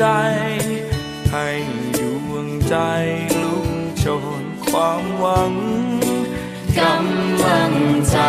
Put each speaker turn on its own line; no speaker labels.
ใจ ให้
ดวงใจลุกโชนความหวังกำลังใจ